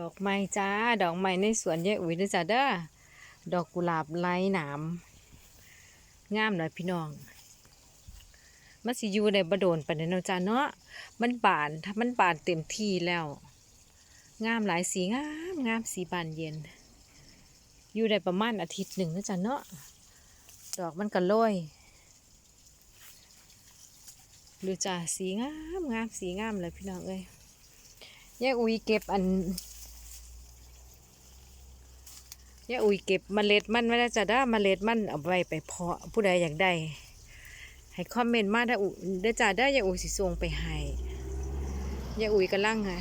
ดอกไม้จ้า ดอกไม้ในสวนยายอุ๋ยเด้อจ้าเด้อ ดอกกุหลาบไร้หนามงามเลยพี่น้องมันสิอยู่ในบโดนปานนั้นเนาจ้าเนาะ มันบาน ถ้ามันบานเต็มที่แล้ว งามหลายสีงาม งามสีบานเย็น อยู่ได้ประมาณอาทิตย์หนึ่งนะจ้าเนาะ ดอกมันก็โรยดูจ้าสีงาม งามสีงามเลยพี่น้องเอ้ยยายอุ๋ยเก็บอัน ย่าอุ้ยเก็บเมล็ดมันไว้แล้วจ้ะด้าเมล็ดมันเอาไว้ไปเพาะผู้ใดอยากได้ให้คอมเมนต์มาได้อุเด้จ้าได้ยาอุ้ยสิส่งไปให้ยาอุ้ยกำลังอะ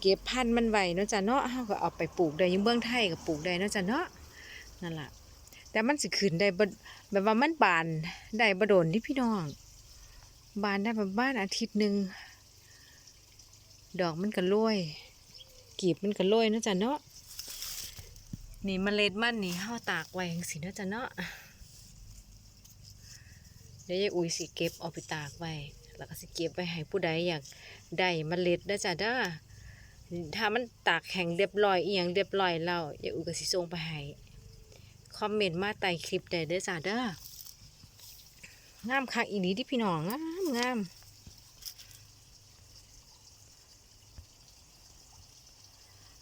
เก็บพันธุ์มันไว้เนาะจ้ะเนาะเฮาก็เอาไปปลูกได้อยังเบื้องไทยก็ปลูกได้เนาะจ้ะเนาะนั่นล่ะแต่มันสิขึ้นได้บแบบว่ามันบานได้บ่โดนที่พี่น้อง บานได้ประมาณอาทิตย์หนึ่งดอกมันก็โรยกีบมันก็โรยเนาะจ้ะเนาะ นี่เมล็ดมันนี่เฮาตากไว้จังซี่เนาะจ้ะเนาะเดี๋ยวยายอุ้ยสิเก็บเอาไปตากไว้แล้วก็สิเก็บไว้ให้ผู้ใดอยากได้มเมล็ดเด้จ้ะเด้อถ้ามันตากแข็งเรียบร้อยเอียงเรียบร้อยแล้วยายอุ้ยก็สิส่งไปให้คอมเมนต์มาใต้คลิปได้เด้อจ้ะเด้องามคักอีหลีที่พี่น้องงามงาม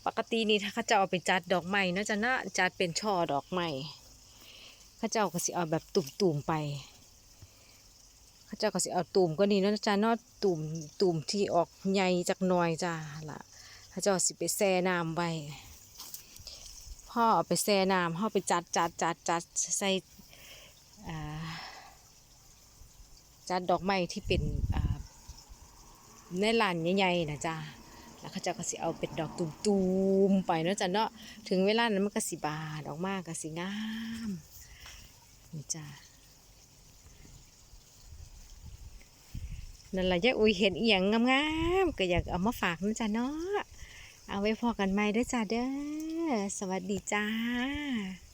ปกตินี่ถ้าเขาจะเอาไปจัดดอกไม้นะจ้ะเนาะจัดเป็นช่อดอกไม้เขาจะเจ้าก็สิเอาแบบตุ่มๆไปเขาเจ้าก็สิเอาตุ่มก็นี่นะจ้าเนาตุ่มตุ่มที่ออกใหญ่จากหน่อยจ้าล่ะเขาเจ้าสิไปแช่น้ำไว้พ่อเอาไปแช่น้ำพ่อไปจัดจัดจัดจัดใส่จัดดอกไม้ที่เป็นในลานใหญ่ๆนะจ้า แล้วเขาเจ้าก็สิเอาเป็นดอกตุ่มๆไปเนาะจ้าเนาะถึงเวลานั้นมันก็สิบานออกมาก็สิงามนี่จ้านั่นแหละยายอุ้ยเห็นเอียงงามๆก็อยากเอามาฝากนะจ๊ะเนาะเอาไว้พอกันใหม่เด้อจ้าเด้อสวัสดีจ้า